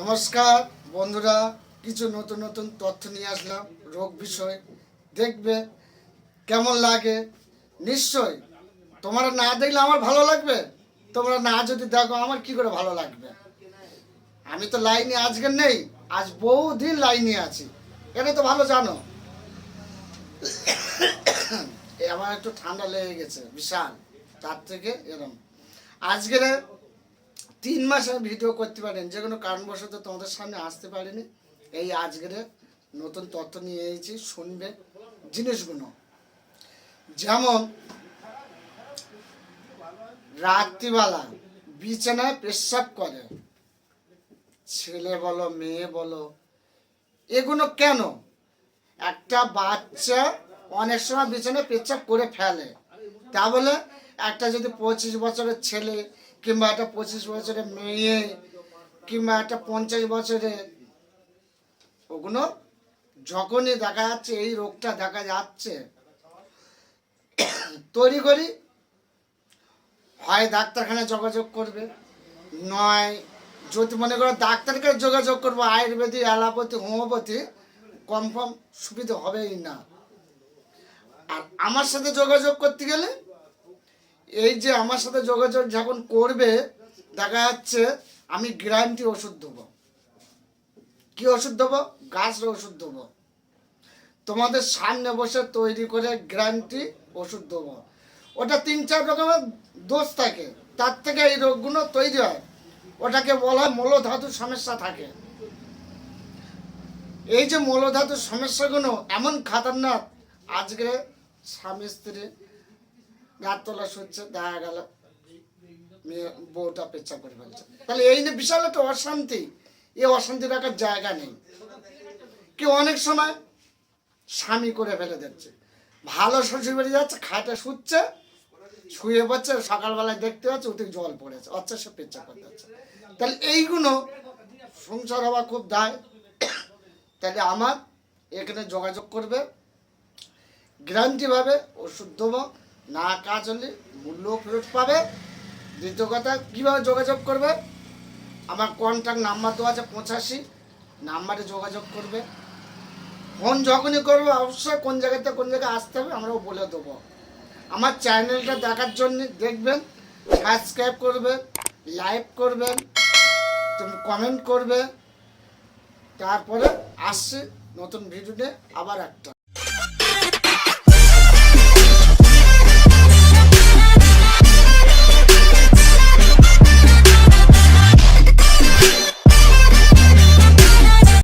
নমস্কার, বন্ধুরা, কিছু নতুন নতুন তথ্য নিয়ে আসলাম, রোগ বিষয়। দেখবে কেমন লাগে? নিশ্চয় তোমরা না দেখলে আমার ভালো লাগবে? তোমরা না যদি দেখো, আমার কি করে ভালো লাগবে? আমি তো লাইনে আজকে নেই, আজ বহুদিন লাইনে আছি। এটা তো ভালো জানো। আমার একটু ঠান্ডা লেগে গেছে, বিশাল, তার থেকে এরম। আজকের তিন মাস আমি ভিডিও করতে পারেন। যে কোনো কারণবশত তোমাদের সামনে আসতে পারিনি। এই আজকের নতুন তথ্য নিয়ে এসেছি, শুনবে জিনিসগুলো। যেমন, রাত্রিবেলা বিছানায় পেশাব করে। ছেলে বলো, মেয়ে বলো, এগুলো কেন? একটা বাচ্চা অনেক সময় বিছানায় পেচ্ছাপ করে ফেলে। তা বলে একটা যদি পঁচিশ বছরের ছেলে কিংবা একটা পঁচিশ বছরের মেয়ে কিংবা একটা পঞ্চাশ বছরের, ওগুলো যখনই দেখা যাচ্ছে, এই রোগটা দেখা যাচ্ছে, তৈরি করি। হয় ডাক্তারখানায় যোগাযোগ করবে, নয় যদি মনে করো ডাক্তারকে যোগাযোগ করব আয়ুর্বেদিক অ্যালোপ্যাথি, হোমিওপ্যাথি, কনফার্ম সুবিধা হবেই না। আর আমার সাথে যোগাযোগ করতে গেলে এই যে আমার সাথে যোগাযোগ যখন করবে, দেখা যাচ্ছে আমি গ্যারান্টি ওষুধ দেবো। কি ওষুধ দেবো? গাছের ওষুধ দেবো। তোমাদের সামনে বসে তৈরি করে গ্যারান্টি ওষুধ দেবো। ওটা তিন চার রকমের দোষ থাকে। তার থেকে এই রোগগুলো তৈরি হয়। ওটাকে বলা হয় মূলধাতুর সমস্যা থাকে। এই যে মূলধাতুর সমস্যাগুলো, এমন খাতারনাক। আজকে স্বামী স্ত্রী রাত তোলা হচ্ছে, দেখা গেল মেয়ে বউটা পেচ্ছা করে ফেলছে। তাহলে এই যে বিশাল একটা অশান্তি, এই অশান্তি রাখার জায়গা নেই। কেউ অনেক সময় স্বামী করে ফেলে দিচ্ছে। ভালো শ্বশুর বাড়ি যাচ্ছে, খাটে শুচ্ছে, শুয়ে পড়ছে, সকালবেলায় দেখতে পাচ্ছে ওতে জল পড়েছে আচ্ছা সে পেচ্ছা করতে যাচ্ছে তাহলে এইগুলো সংসার হওয়া খুব দায়। তাহলে আমার এখানে যোগাযোগ করবে, গ্যারান্টিভাবে ওষুধ দেবো। না কাজ হলে মূল্য ফেরত পাবে। দ্বিতীয় কথা, কীভাবে যোগাযোগ করবে? আমার কন্ট্যাক্ট নাম্বার দেওয়া আছে পঁচাশি। নাম্বারে যোগাযোগ করবে। ফোন যখনই করবে, অবশ্যই কোন জায়গাতে কোন জায়গায় আসতে হবে, আমরাও বলে দেবো। আমার চ্যানেলটা দেখার জন্য দেখবেন সাবস্ক্রাইব করবে লাইক করবেন, তুমি কমেন্ট করবে। তারপরে আসছে নতুন ভিডিওতে আবার একটা।